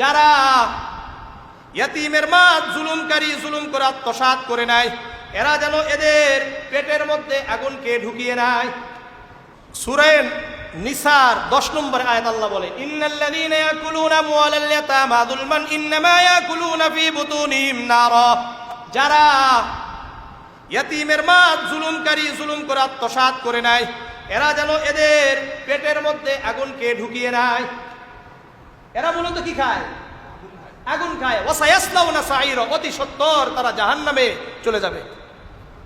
যারা ইয়াতিমের মা জুলুমকারী জুলুম করে আত্মসাৎ করে নাই, এরা যেন এদের পেটের মধ্যে আগুনকে ঢুকিয়ে নাই সুরেন নিসার দশ নম্বর আয়াত আল্লাহ বলে, ইন্নাল্লাযীনা ইয়াকুলুনা আমওয়ালাল ইয়াতামা যুলমান, ইন্নামা ইয়াকুলুনা ফী বুতুনিহিম নারা। যারা ইয়াতিমের মা জুলুমকারী জুলুম করে আত্মসাৎ করে নাই, এরা যেন এদের পেটের মধ্যে আগুনকে ঢুকিয়ে নাই এরা মূলত কি খায়? আগুন খায়। ওয়াসায়াসলাউনা সাইরা অতি সত্তর তারা জাহান্নামে চলে যাবে।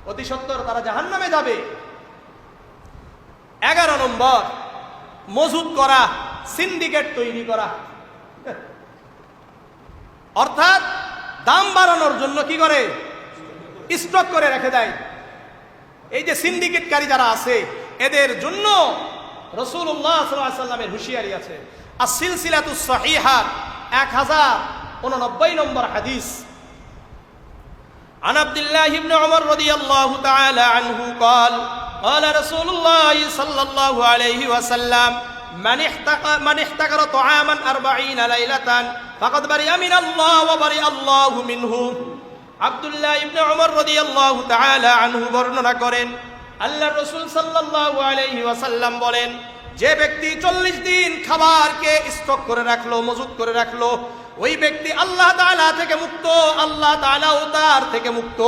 অতি সত্তর তারা জাহান্নামে যাবে। এগারো নম্বর, মজুদ করা, সিন্ডিকেট তৈরি করা। অর্থাৎ দাম বাড়ানোর জন্য কি করে? স্টক করে রেখে দেয়। এই যে সিন্ডিকেটকারী যারা আছে, এদের জন্য রসুল্লাহ সাল্লামের হুঁশিয়ারি আছে। আর সিলসিলাতু সহিহার এক হাজার উননব্বই নম্বর হাদিস عن عبد الله بن عمر رضي الله تعالى عنه قال قال رسول الله صلى الله عليه وسلم من احتقر من احتقر طعاما أربعين ليلة فقد برئ من الله وبرئ الله منه আব্দুল্লাহ ইবনে উমর রাদিয়াল্লাহু তাআলা আনহু বর্ণনা করেন আল্লাহ রাসূল সাল্লাল্লাহু আলাইহি ওয়াসাল্লাম বলেন যে ব্যক্তি চল্লিশ দিন খাবারকে স্টক করে রাখল, মজুত করে রাখল, ওই ব্যক্তি আল্লাহ তাআলা থেকে মুক্ত, আল্লাহ তাআলাও তার থেকে মুক্ত।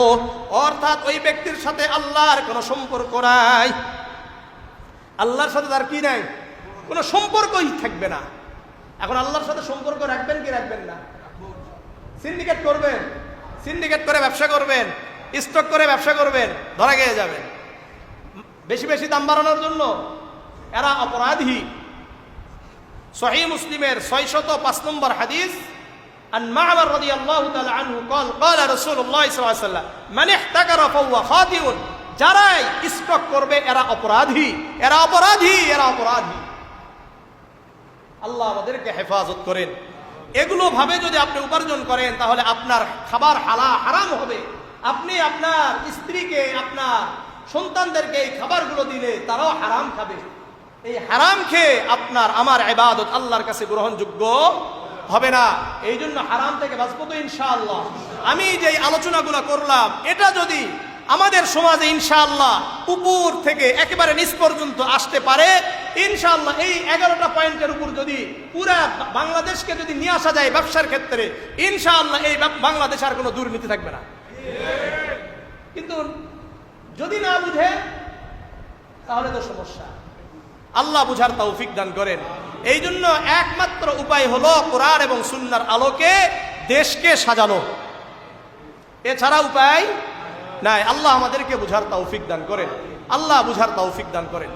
অর্থাৎ ওই ব্যক্তির সাথে আল্লাহর কোনো সম্পর্ক নাই। আল্লাহর সাথে তার কি নাই? কোনো সম্পর্কই থাকবে না। এখন আল্লাহর সাথে সম্পর্ক রাখবেন কি রাখবেন না? সিন্ডিকেট করবেন সিন্ডিকেট করে ব্যবসা করবেন স্টক করে ব্যবসা করবেন, ধরা গিয়ে যাবেন। বেশি বেশি দাম বাড়ানোর জন্য এরা অপরাধী সহি মুসলিমের ছয়শত পাঁচ নম্বর হাদিস عن معمر رضي الله تعالى عنه قال قال رسول الله صلى الله عليه وسلم من احتكر فهو خاطئ যারাই স্টক করবে এরা অপরাধী এরা অপরাধী এরা অপরাধী আল্লাহ আমাদেরকে হেফাজত করেন এগুলো ভাবে যদি আপনি উপার্জন করেন তাহলে আপনার খাবার হালা হারাম হবে আপনি আপনার স্ত্রীকে আপনার সন্তানদেরকে এই খাবারগুলো দিলে তারাও হারাম খাবে এই হারাম খেয়ে আপনার আমার এবাদত আল্লাহর কাছে গ্রহণযোগ্য হবে না। এই জন্য হারাম থেকে বাঁচবো তো ইনশাআল্লাহ। আমি যে আলোচনাগুলো করলাম, এটা যদি আমাদের সমাজে ইনশাআল্লাহ উপর থেকে একেবারে নিচ পর্যন্ত আসতে পারে, ইনশাআল্লাহ এই এগারোটা পয়েন্টের উপর যদি পুরা বাংলাদেশকে যদি নিয়ে আসা যায় ব্যবসার ক্ষেত্রে, ইনশাআল্লাহ এই বাংলাদেশ আর কোনো দুর্নীতি থাকবে না। কিন্তু যদি না বুঝে, তাহলে তো সমস্যা। আল্লাহ বুঝার তৌফিক দান করেন। এই জন্য একমাত্র উপায় হলো কোরআন এবং সুন্নার আলোকে দেশকে সাজানো। এছাড়া উপায় নাই। আল্লাহ আমাদেরকে বুঝার তৌফিক দান করেন। আল্লাহ বুঝার তৌফিক দান করেন।